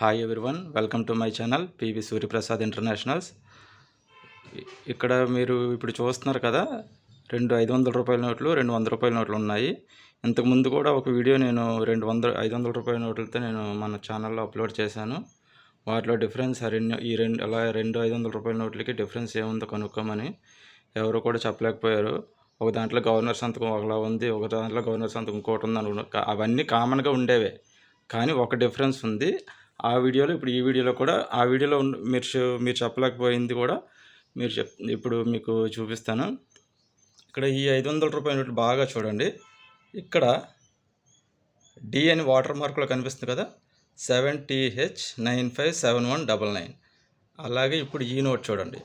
Hi everyone welcome to my channel PV Suryaprasad internationals ఇక్కడ మీరు ఇప్పుడు చూస్తున్నారు కదా రెండు ఐదు వందల రూపాయల నోట్లు రెండు వంద రూపాయల నోట్లు ఉన్నాయి. ఇంతకుముందు కూడా ఒక వీడియో నేను రెండు వందల ఐదు వందల రూపాయల నోట్లతో నేను మన ఛానల్లో అప్లోడ్ చేశాను. వాటిలో డిఫరెన్స్ రెండు ఈ రెండు అలా రెండు ఐదు వందల రూపాయల నోట్లకి డిఫరెన్స్ ఏముందో కనుక్కోమని ఎవరు కూడా చెప్పలేకపోయారు. ఒక దాంట్లో గవర్నర్ సంతకం ఒకలా ఉంది ఒక దాంట్లో గవర్నర్ సంతకం ఇంకోటి ఉంది అనుకున్నా అవన్నీ కామన్గా ఉండేవే. కానీ ఒక డిఫరెన్స్ ఉంది. ఆ వీడియోలో ఇప్పుడు ఈ వీడియోలో కూడా ఆ వీడియోలో ఉన్న- మీరు మీరు చెప్పలేకపోయింది కూడా మీరు చెప్ ఇప్పుడు మీకు చూపిస్తాను. ఇక్కడ ఈ ఐదు వందల రూపాయల నోట్లు బాగా చూడండి. ఇక్కడ డి అని వాటర్ మార్కులో కనిపిస్తుంది కదా seven TH nine five seven one double nine. అలాగే ఇప్పుడు ఈ నోట్ చూడండి.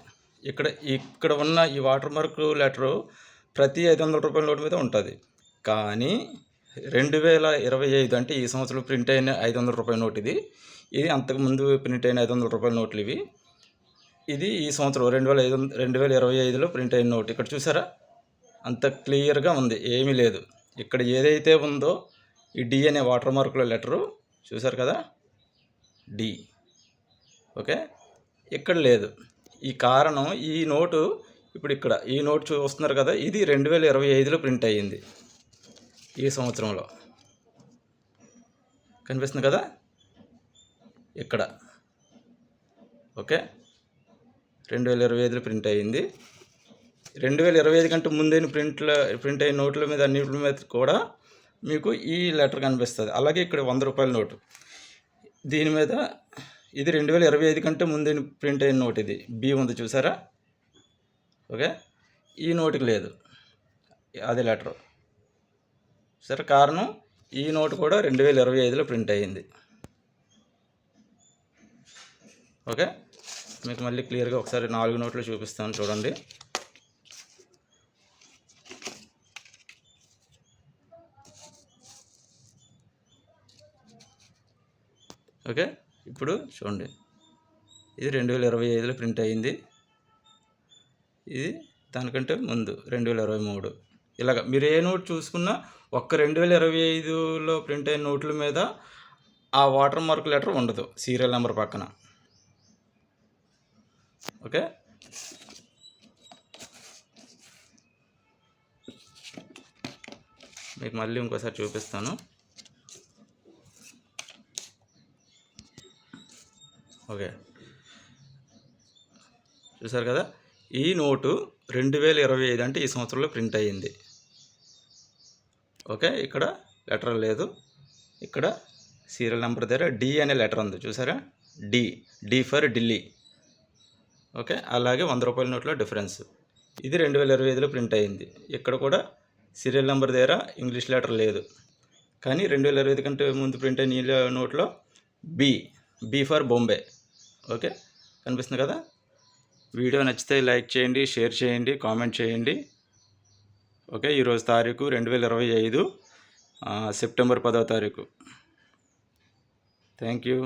ఇక్కడ ఇక్కడ ఉన్న ఈ వాటర్ మార్క్ లెటరు ప్రతి ఐదు వందల రూపాయల నోటు మీద ఉంటుంది. కానీ రెండు వేల ఇరవై ఐదు అంటే ఈ సంవత్సరం ప్రింట్ అయిన ఐదు వందల రూపాయల నోట్ ఇది. ఇది అంతకుముందు ప్రింట్ అయిన ఐదు వందల రూపాయల నోట్లు ఇవి. ఇది ఈ సంవత్సరం రెండు వేల ఐదు రెండు వేల ఇరవై ఐదులో ప్రింట్ అయిన నోట్. ఇక్కడ చూసారా? అంత క్లియర్గా ఉంది. ఏమీ లేదు. ఇక్కడ ఏదైతే ఉందో ఈ డి అనే వాటర్ మార్కుల లెటరు చూసారు కదా? డి. ఓకే? ఇక్కడ లేదు. ఈ కారణం ఈ నోటు ఇప్పుడు ఇక్కడ ఈ నోట్ చూస్తున్నారు కదా? ఇది రెండు వేల ఇరవై ఐదులో ప్రింట్ అయ్యింది. ఈ సంవత్సరంలో? కనిపిస్తుంది కదా? ఇక్కడ. ఓకే. రెండు వేల ఇరవై ఐదులో ప్రింట్ అయ్యింది. రెండు వేల ఇరవై ఐదు కంటే ముందైన ప్రింట్ల ప్రింట్ అయిన నోట్ల మీద అన్నింటి మీద కూడా మీకు ఈ లెటర్ కనిపిస్తుంది. అలాగే ఇక్కడ వంద రూపాయల నోటు. దీని మీద ఇది రెండు వేల ఇరవై ఐదు కంటే ముందైన ప్రింట్ అయిన నోట్ ఇది. బి ఉంది చూసారా? ఓకే. ఈ నోటుకి లేదు. అదే లెటర్. సరే కారణం ఈ నోటు కూడా రెండు వేల ఇరవై ఐదులో ప్రింట్ అయ్యింది. ఓకే? మీకు మళ్ళీ క్లియర్గా ఒకసారి నాలుగు నోట్లు చూపిస్తాను చూడండి. ఓకే? ఇప్పుడు చూడండి. ఇది రెండు వేల ఇరవై ఐదులో ప్రింట్ అయ్యింది. ఇది దానికంటే ముందు రెండు వేల ఇరవై మూడు. ఇలాగ మీరు ఏ నోట్ చూసుకున్నా ఒక్క రెండు వేల ఇరవై ఐదులో ప్రింట్ అయిన నోట్ల మీద ఆ వాటర్ మార్క్ లెటర్ ఉండదు సీరియల్ నెంబర్ పక్కన. ఓకే? మీకు మళ్ళీ ఇంకోసారి చూపిస్తాను. ఓకే. చూసారు కదా? ఈ నోటు రెండు వేల ఇరవై ఐదు అంటే ఈ సంవత్సరంలో ప్రింట్ అయ్యింది. ఓకే ఇక్కడ లెటర్ లేదు. ఇక్కడ సీరియల్ నెంబర్ దగ్గర డి అనే లెటర్ ఉంది చూసారా? D. D for Delhi. Okay అలాగే వంద రూపాయల నోట్లో డిఫరెన్స్. ఇది రెండు వేల ఇరవై ఐదులో ప్రింట్ అయ్యింది ఇక్కడ కూడా సీరియల్ నెంబర్ దగ్గర ఇంగ్లీష్ లెటర్ లేదు. కానీ రెండు వేల ఇరవై ఐదు కంటే ముందు ప్రింట్ అయిన నోట్లో B. B for Bombay. Okay కనిపిస్తుంది కదా? వీడియో నచ్చితే లైక్ చేయండి షేర్ చేయండి కామెంట్ చేయండి. ఓకే ఈరోజు తారీఖు రెండు వేల ఇరవై ఐదు సెప్టెంబర్ పదో తారీఖు. Thank you